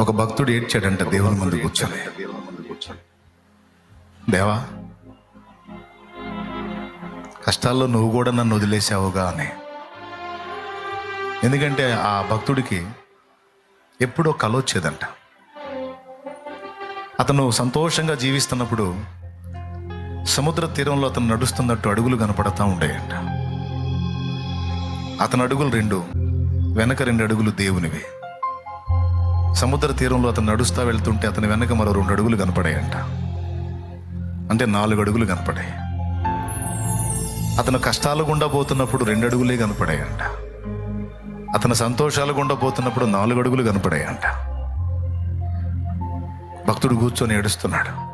ఒక భక్తుడు ఏడ్చాడంట దేవుని ముందు కూర్చొని దేవా కష్టాల్లో నువ్వు కూడా నన్ను వదిలేసావుగా అని. ఎందుకంటే ఆ భక్తుడికి ఎప్పుడో కల వచ్చేదంట. అతను సంతోషంగా జీవిస్తున్నప్పుడు సముద్ర తీరంలో అతను నడుస్తున్నట్టు అడుగులు కనపడతా ఉండేయంట. అతని అడుగులు రెండు వెనక రెండు అడుగులు దేవునివి. సముద్ర తీరంలో అతను నడుస్తా వెళ్తుంటే అతని వెనక మరో రెండు అడుగులు కనపడాయంట. అంటే నాలుగు అడుగులు కనపడాయి. అతను కష్టాలు గుండా పోతున్నప్పుడు రెండు అడుగులే కనపడాయంట. అతను సంతోషాలు గుండా పోతున్నప్పుడు నాలుగు అడుగులు కనపడాయంట. భక్తుడు కూర్చొని ఏడుస్తున్నాడు.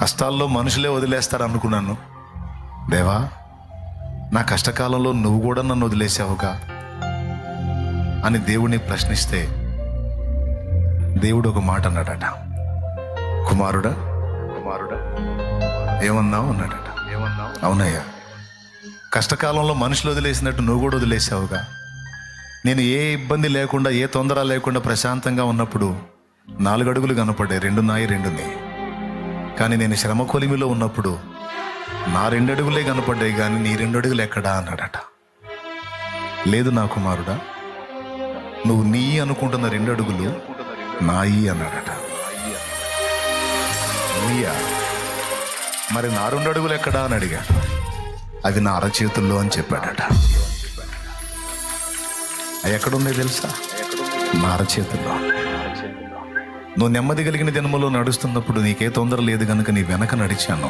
కష్టాల్లో మనుషులే వదిలేస్తారు అనుకున్నాను దేవా నా కష్టకాలంలో నువ్వు కూడా నన్ను వదిలేసావుగా? అని దేవుణ్ణి ప్రశ్నిస్తే దేవుడు ఒక మాట అన్నాడట కుమారుడా? కుమారుడా? ఏమన్నావు? అన్నాడట. ఏమన్నావు? అవునయ్యా. కష్టకాలంలో మనుషులు వదిలేసినట్టు నువ్వు కూడా వదిలేసావుగా. నేను ఏ ఇబ్బంది లేకుండా ఏ తొందర లేకుండా ప్రశాంతంగా ఉన్నప్పుడు నాలుగు అడుగులు కనపడ్డాయి. రెండు నాయి రెండు నీ. కానీ నేను శ్రమ కొలిమిలో ఉన్నప్పుడు నా రెండు అడుగులే కనపడ్డాయి కానీ నీ రెండు అడుగులు ఎక్కడా? అన్నాడట. లేదు నా కుమారుడా. నువ్వు నీ అనుకుంటున్న రెండు అడుగులు నాయి అన్నాడట నీయా మరి నా రెండు అడుగులు ఎక్కడా అని అడిగాడు అవి నా అరచేతుల్లో అని చెప్పాడట. అవి ఎక్కడున్నాయి తెలుసా? నా అరచేతుల్లో. నువ్వు నెమ్మది కలిగిన జన్మలో నడుస్తున్నప్పుడు నీకే తొందర లేదు కనుక నీ వెనక నడిచాను.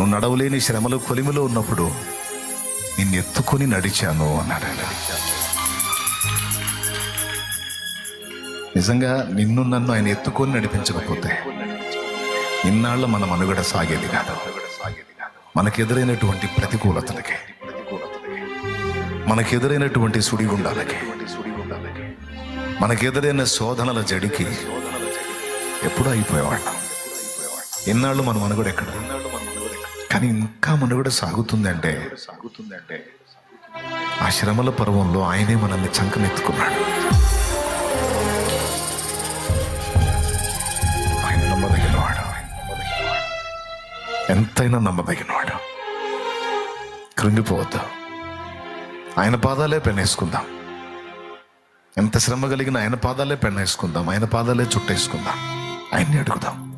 నువ్వు నడవలేని శ్రమలు కొలిమిలో ఉన్నప్పుడు నిన్ను ఎత్తుకొని నడిచాను అన్నాడు నిజంగా నిన్ను నన్ను ఆయన ఎత్తుకొని నడిపించకపోతే ఇన్నాళ్ళ మన మనుగడ సాగేది కాదు. మనకెదురైనటువంటి ప్రతికూలతలకి మనకెదురైనటువంటి సుడిగుండాలకి మనకెదురైన శోధనల జడికి ఎప్పుడూ అయిపోయేవాళ్ళం. ఎన్నాళ్ళు మన మనుగడ ఎక్కడ? కానీ ఇంకా మనుగడ సాగుతుందంటే సాగుతుందంటే ఆ శ్రమల పర్వంలో ఆయనే మనల్ని చంకనెత్తుకున్నాడు. ఎంతైనా నమ్మదగినవాడు. కృంగిపోవద్దు. ఆయన పాదాలే పెన్నేసుకుందాం. ఎంత శ్రమ కలిగిన ఆయన పాదాలే పెన్నేసుకుందాం. ఆయన పాదాలే చుట్టేసుకుందాం. ఆయన్ని అడుగుదాం.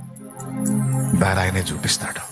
దారి ఆయనే చూపిస్తాడు.